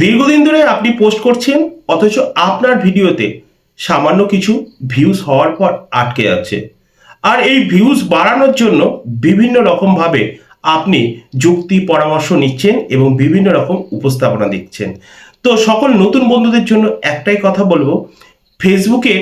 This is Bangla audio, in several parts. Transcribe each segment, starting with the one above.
দীর্ঘদিন ধরে আপনি পোস্ট করছেন, অথচ আপনার ভিডিওতে সামান্য কিছু ভিউজ হওয়ার পর আটকে যাচ্ছে। আর এই ভিউজ বাড়ানোর জন্য বিভিন্ন রকমভাবে আপনি যুক্তি, পরামর্শ নিচ্ছেন এবং বিভিন্ন রকম উপস্থাপনা দিচ্ছেন। তো সকল নতুন বন্ধুদের জন্য একটাই কথা বলব ফেসবুকের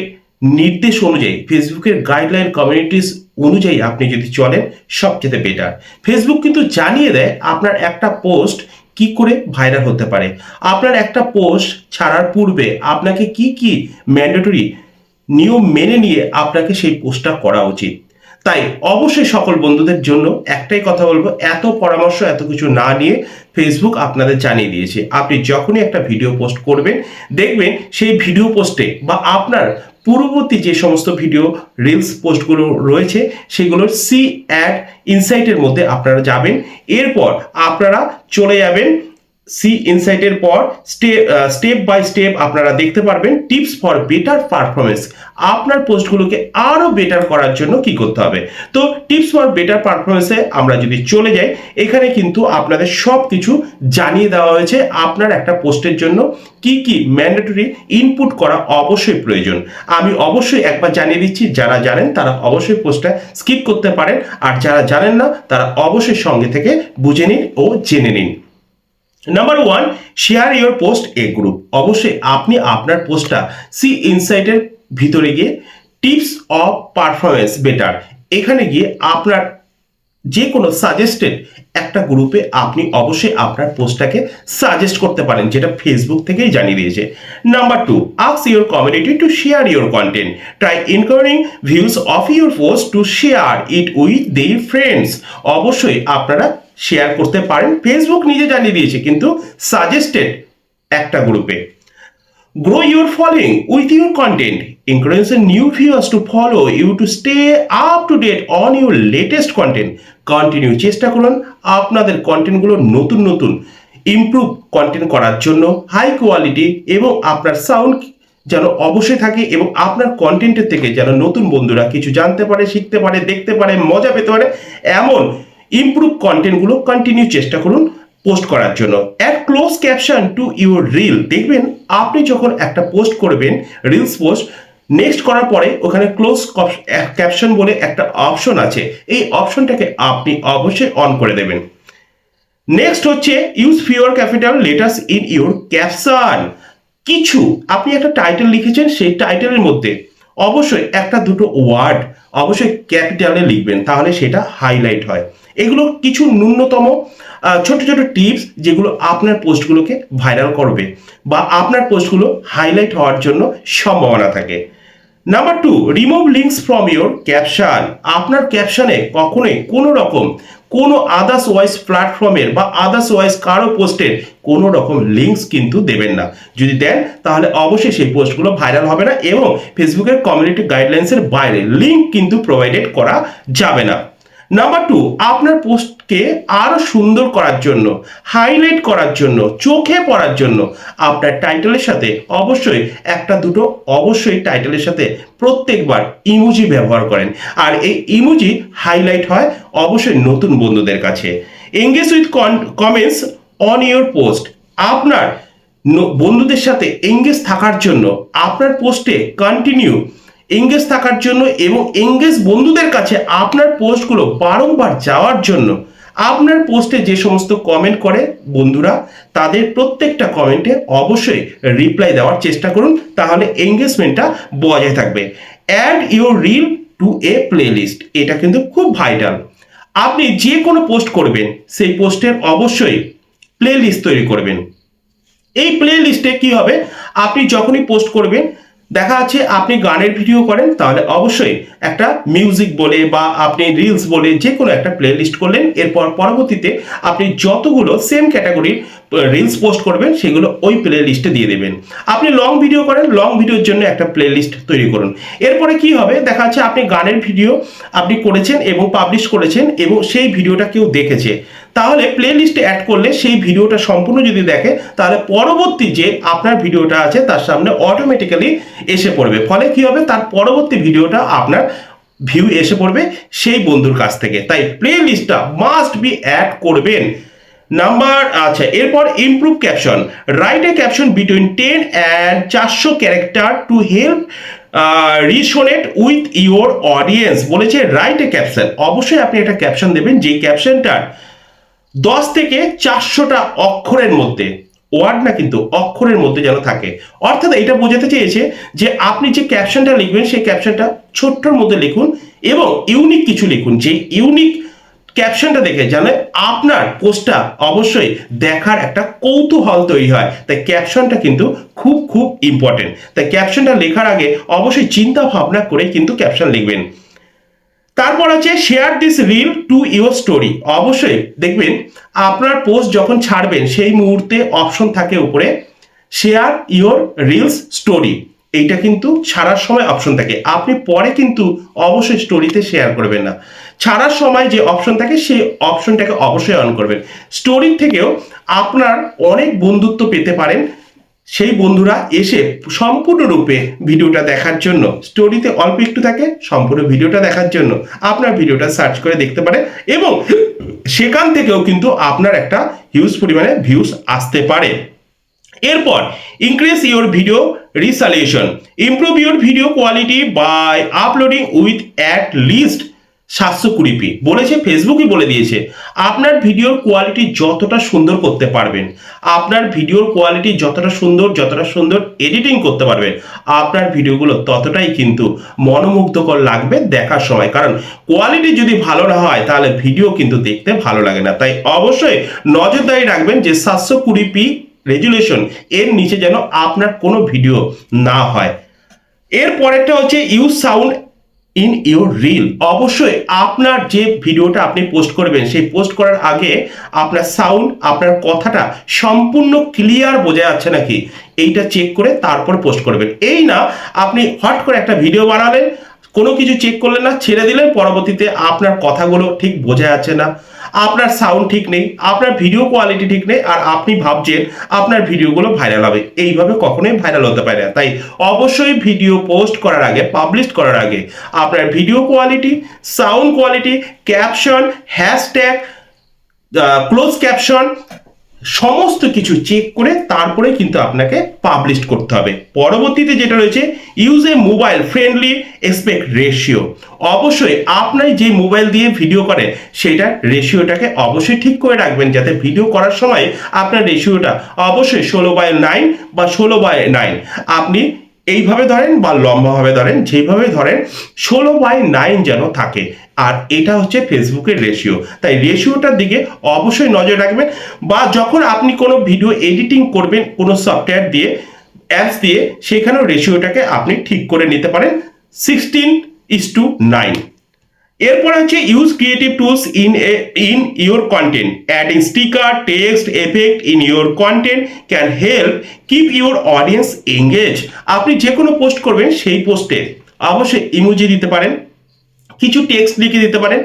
নির্দেশ অনুযায়ী ফেসবুকের গাইডলাইন কমিউনিটিস অনুযায়ী আপনি যদি চলেন, সবচেয়ে বেটার ফেসবুক কিন্তু জানিয়ে দেয়, আপনার একটা পোস্ট কি করে ভাইরাল হতে পারে? আপনার একটা পোস্ট ছাড়ার পূর্বে আপনাকে কি কি ম্যান্ডেটরি নিয়ম মেনে নিয়ে আপনাকে সেই পোস্টটা করা উচিত? তাই অবশ্যই সকল বন্ধুদের জন্য একটাই কথা বলব, এত পরামর্শ, এত কিছু না নিয়ে ফেসবুক আপনাদের জানিয়ে দিয়েছে। আপনি যখনই একটা ভিডিও পোস্ট করবেন, দেখবেন সেই ভিডিও পোস্টে বা আপনার পূর্ববর্তী যে সমস্ত ভিডিও রিলস পোস্টগুলো রয়েছে সেগুলোর সি অ্যাড ইনসাইটের মধ্যে আপনারা যাবেন। এরপর আপনারা চলে যাবেন সি ইনসাইটের পর স্টেপ স্টেপ বাই স্টেপ আপনারা দেখতে পারবেন টিপস ফর বেটার পারফরমেন্স আপনার পোস্টগুলোকে আরও বেটার করার জন্য কি করতে হবে? তো টিপস ফর বেটার পারফরমেন্সে আমরা যদি চলে যাই, এখানে কিন্তু আপনাদের সব কিছু জানিয়ে দেওয়া হয়েছে আপনার একটা পোস্টের জন্য কি কি ম্যান্ডেটরি ইনপুট করা অবশ্যই প্রয়োজন। আমি অবশ্যই একবার জানিয়ে দিচ্ছি, যারা জানেন তারা অবশ্যই পোস্টটা স্কিপ করতে পারেন, আর যারা জানেন না তারা অবশ্যই সঙ্গে থেকে বুঝে নিন ও জেনে নিন। Number one share your post a group অবশ্যই আপনি আপনার পোস্টটা সি ইনসাইটের ভিতরে গিয়ে টিপস অফ পারফরমেন্স বেটার এখানে গিয়ে আপনার যে কোনো সাজেস্টেড একটা গ্রুপে আপনি অবশ্যই আপনার পোস্টটাকে সাজেস্ট করতে পারেন, যেটা ফেসবুক থেকেই জানিয়ে দিয়েছে। Number two আক্স your community to share your content try encouraging views of your post to share it with their friends অবশ্যই আপনারা শেয়ার করতে পারেন। ফেসবুক নিজে জানিয়ে দিয়েছে, কিন্তু সাজেস্টেড একটা গ্রুপে grow your following with your content, encourage new viewers to follow you to stay up to date on your latest content. Continue চেষ্টা করুন আপনাদের কন্টেন্টগুলো নতুন নতুন ইমপ্রুভ কন্টেন্ট করার জন্য হাই কোয়ালিটি এবং আপনার সাউন্ড যেন অবশ্যই থাকে এবং আপনার কন্টেন্টের থেকে যেন নতুন বন্ধুরা কিছু জানতে পারে, শিখতে পারে, দেখতে পারে, মজা পেতে পারে, এমন ইমপ্রুভ কন্টেন্টগুলো কন্টিনিউ চেষ্টা করুন পোস্ট করার জন্য। Add close caption to your reel দেখবেন আপনি যখন একটা পোস্ট করবেন রিলস পোস্ট নেক্সট করার পরে ওখানে ক্লোজ ক্যাপশন বলে একটা অপশন আছে। এই অপশনটাকে আপনি অবশ্যই অন করে দেবেন। নেক্সট হচ্ছে use fewer capital letters in your caption কিছু, আপনি একটা টাইটেল লিখেছেন, সেই টাইটেলের মধ্যে অবশ্যই একটা দুটো ওয়ার্ড অবশ্যই ক্যাপিটালে লিখবেন, তাহলে সেটা হাইলাইট হয়। এগুলো কিছু ন্যূনতম ছোট ছোট টিপস যেগুলো আপনার পোস্টগুলোকে ভাইরাল করবে বা আপনার পোস্টগুলো হাইলাইট হওয়ার জন্য সম্ভাবনা থাকে। Number two remove links from your caption আপনার ক্যাপশনে কখনোই কোনো রকম, কোনো আদার্স ওয়াইজ প্ল্যাটফর্মের বা আদার্স ওয়াইজ কারও পোস্টের কোনো রকম লিঙ্কস কিন্তু দেবেন না। যদি দেন, তাহলে অবশ্যই সেই পোস্টগুলো ভাইরাল হবে না এবং ফেসবুকের কমিউনিটি গাইডলাইন্সের বাইরে লিঙ্ক কিন্তু প্রোভাইডেড করা যাবে না। নাম্বার টু আপনার পোস্টকে আরও সুন্দর করার জন্য হাইলাইট করার জন্য, চোখে পড়ার জন্য আপনার টাইটেলের সাথে অবশ্যই একটা দুটো অবশ্যই টাইটেলের সাথে প্রত্যেকবার ইমোজি ব্যবহার করেন। আর এই ইমোজি হাইলাইট হয় অবশ্যই নতুন বন্ধুদের কাছে। Engage with comments on your post আপনার বন্ধুদের সাথে এঙ্গেজ থাকার জন্য আপনার পোস্টে কন্টিনিউ এঙ্গেজ থাকার জন্য এবং এঙ্গেজ বন্ধুদের কাছে আপনার পোস্টগুলো বারংবার যাওয়ার জন্য আপনার পোস্টে যে সমস্ত কমেন্ট করে বন্ধুরা, তাদের প্রত্যেকটা কমেন্টে অবশ্যই রিপ্লাই দেওয়ার চেষ্টা করুন, তাহলে এঙ্গেজমেন্টটা বজায় থাকবে। Add your reel to a playlist এটা কিন্তু খুব ভাইটাল আপনি যে কোনো পোস্ট করবেন, সেই পোস্টের অবশ্যই প্লে লিস্ট তৈরি করবেন। এই প্লে লিস্টে কি হবে? আপনি যখনই পোস্ট করবেন দেখা যাচ্ছে আপনি গানের ভিডিও করেন, তাহলে অবশ্যই একটা মিউজিক বলে বা আপনি রিলস বলে যে কোনো একটা প্লেলিস্ট করলেন। এরপর পরবর্তীতে আপনি যতগুলো সেম ক্যাটাগরির রিলস পোস্ট করবেন, সেগুলো ওই প্লে লিস্টে দিয়ে দেবেন। আপনি লং ভিডিও করেন লং ভিডিওর জন্য একটা প্লে লিস্ট তৈরি করুন। এরপরে কি হবে? দেখা যাচ্ছে আপনি গানের ভিডিও আপনি করেছেন এবং পাবলিশ করেছেন এবং সেই ভিডিওটা কেউ দেখেছে। তাহলে প্লে লিস্টে অ্যাড করলে সেই ভিডিওটা সম্পূর্ণ যদি দেখে, তাহলে পরবর্তী যে আপনার ভিডিওটা আছে, তার সামনে অটোমেটিক্যালি এসে পড়বে। ফলে কি হবে? তার পরবর্তী ভিডিওটা আপনার ভিউ এসে পড়বে সেই বন্ধুর কাছ থেকে। তাই প্লে লিস্টটা মাস্ট বি অ্যাড করবেন। নাম্বার আচ্ছা এরপর improve caption write a caption between ten and চারশো character to help resonate with your audience বলেছে রাইট এ ক্যাপশন অবশ্যই আপনি একটা ক্যাপশন দেবেন যে ক্যাপশনটার দশ থেকে চারশোটা অক্ষরের মধ্যে ওয়ার্ড না কিন্তু, অক্ষরের মধ্যে যেন থাকে। অর্থাৎ এটা বোঝাতে চেয়েছে যে আপনি যে ক্যাপশনটা লিখবেন, সেই ক্যাপশনটা ছোট্টর মধ্যে লিখুন এবং ইউনিক কিছু লিখুন। যে ইউনিক ক্যাপশনটা দেখে যেন আপনার পোস্টটা অবশ্যই দেখার একটা কৌতূহল তৈরি হয়। তাই ক্যাপশনটা কিন্তু খুব খুব ইম্পর্টেন্ট তাই ক্যাপশনটা লেখার আগে অবশ্যই চিন্তা ভাবনা করে কিন্তু ক্যাপশন লিখবেন। তারপর আছে share this reel to your story অবশ্যই দেখবেন আপনার পোস্ট যখন ছাড়বেন, সেই মুহূর্তে অপশন থাকে উপরে শেয়ার ইওর রিলস স্টোরি এইটা কিন্তু ছাড়ার সময় অপশন থাকে। আপনি পরে কিন্তু অবশ্যই স্টোরিতে শেয়ার করবেন না। ছাড়ার সময় যে অপশন থাকে, সেই অপশনটাকে অবশ্যই অন করবেন। স্টোরির থেকেও আপনার অনেক বন্ধুত্ব পেতে পারেন। সেই বন্ধুরা এসে সম্পূর্ণরূপে ভিডিওটা দেখার জন্য স্টোরিতে অল্প একটু থাকে, সম্পূর্ণ ভিডিওটা দেখার জন্য আপনার ভিডিওটা সার্চ করে দেখতে পারে এবং সেখান থেকেও কিন্তু আপনার একটা হিউজ পরিমাণে ভিউজ আসতে পারে। এরপর increase your video resolution improve your video quality by uploading with at least সাতশো কুড়ি পি বলেছে ফেসবুকই বলে দিয়েছে, আপনার ভিডিওর কোয়ালিটি যতটা সুন্দর করতে পারবেন, আপনার ভিডিওর কোয়ালিটি যতটা সুন্দর যতটা সুন্দর এডিটিং করতে পারবেন, আপনার ভিডিওগুলো ততটাই কিন্তু মনোমুগ্ধকর লাগবে দেখার সময়। কারণ কোয়ালিটি যদি ভালো না হয়, তাহলে ভিডিও কিন্তু দেখতে ভালো লাগে না। তাই অবশ্যই নজরদারি রাখবেন যে সাতশো কুড়ি পি রেজুলেশন এর নিচে যেন আপনার কোনো ভিডিও না হয়। এর পরেরটা হচ্ছে use sound in your reel অবশ্যই আপনার যে ভিডিওটা আপনি পোস্ট করবেন, সেই পোস্ট করার আগে আপনার সাউন্ড আপনার কথাটা সম্পূর্ণ ক্লিয়ার বোঝা যাচ্ছে নাকি? এইটা চেক করে তারপর পোস্ট করবেন। এই না, আপনি হট করে একটা ভিডিও বানালেন কোনো কিছু চেক করলেন না, ছেড়ে দিলেন, পরবর্তীতে আপনার কথাগুলো ঠিক বোঝা যাচ্ছে না। আপনার সাউন্ড ঠিক নেই, আপনার ভিডিও কোয়ালিটি ঠিক নেই, আর আপনি ভাবছেন আপনার ভিডিওগুলো ভাইরাল হবে। এইভাবে কখনোই ভাইরাল হতে পারে না। তাই অবশ্যই ভিডিও পোস্ট করার আগে পাবলিশ করার আগে, আপনার video quality sound quality caption hashtag close caption সমস্ত কিছু চেক করে তারপরে কিন্তু আপনাকে পাবলিশ করতে হবে। পরবর্তীতে যেটা রয়েছে use a mobile friendly aspect ratio অবশ্যই আপনার যে মোবাইল দিয়ে ভিডিও করে, সেটা রেশিওটাকে অবশ্যই ঠিক করে রাখবেন যাতে ভিডিও করার সময় আপনার রেশিওটা অবশ্যই ষোলো বাই নাইন বা ষোলো বাই নাইন আপনি এইভাবে ধরেন বা লম্বাভাবে ধরেন, যেভাবে ধরেন ষোলো বাই নাইন যেন থাকে। আর এটা হচ্ছে ফেসবুকের রেশিও তাই রেশিওটার দিকে অবশ্যই নজর রাখবেন বা যখন আপনি কোনো ভিডিও এডিটিং করবেন কোনো সফটওয়্যার দিয়ে অ্যাপস দিয়ে, সেখানেও রেশিওটাকে আপনি ঠিক করে নিতে পারেন। সিক্সটিন ইস টু নাইন এরপর হচ্ছে use creative tools in in your content adding sticker text effect in your content can help keep your audience engage আপনি যে কোনো পোস্ট করবেন সেই পোস্টে অবশ্যই ইমোজি দিতে পারেন, কিছু টেক্সট লিখে দিতে পারেন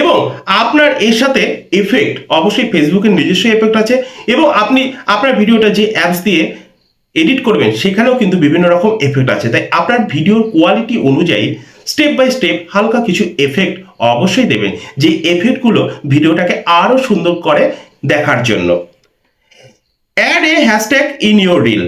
এবং আপনার এর সাথে এফেক্ট অবশ্যই ফেসবুকের নিজস্ব এফেক্ট আছে এবং আপনি আপনার ভিডিওটা যে অ্যাপস দিয়ে এডিট করবেন সেখানেও কিন্তু বিভিন্ন রকম এফেক্ট আছে। তাই আপনার ভিডিওর কোয়ালিটি অনুযায়ী স্টেপ বাই স্টেপ হালকা কিছু এফেক্ট অবশ্যই দেবেন যে এফেক্টগুলো ভিডিওটাকে আরও সুন্দর করে দেখার জন্য। Add a hashtag in your reel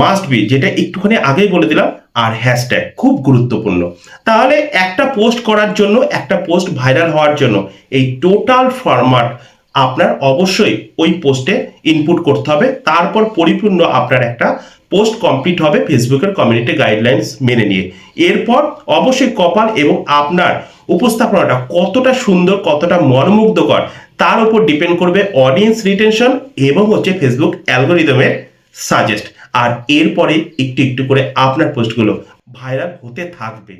must be যেটা একটুখানি আগেই বলে দিলাম, আর হ্যাশট্যাগ খুব গুরুত্বপূর্ণ। তাহলে একটা পোস্ট করার জন্য, একটা পোস্ট ভাইরাল হওয়ার জন্য, এই টোটাল ফরম্যাট আপনার অবশ্যই ওই পোস্টে ইনপুট করতে হবে। তারপর পরিপূর্ণ আপনার একটা পোস্ট কমপ্লিট হবে ফেসবুকের কমিউনিটি গাইডলাইন্স মেনে নিয়ে। এরপর অবশ্যই কপাল এবং আপনার উপস্থাপনাটা কতটা সুন্দর, কতটা মনোমুগ্ধকর, তার উপর ডিপেন্ড করবে অডিয়েন্স রিটেনশন এবং হচ্ছে ফেসবুক অ্যালগোরিদমের সাজেস্ট আর এরপরে একটু একটু করে আপনার পোস্টগুলো ভাইরাল হতে থাকবে।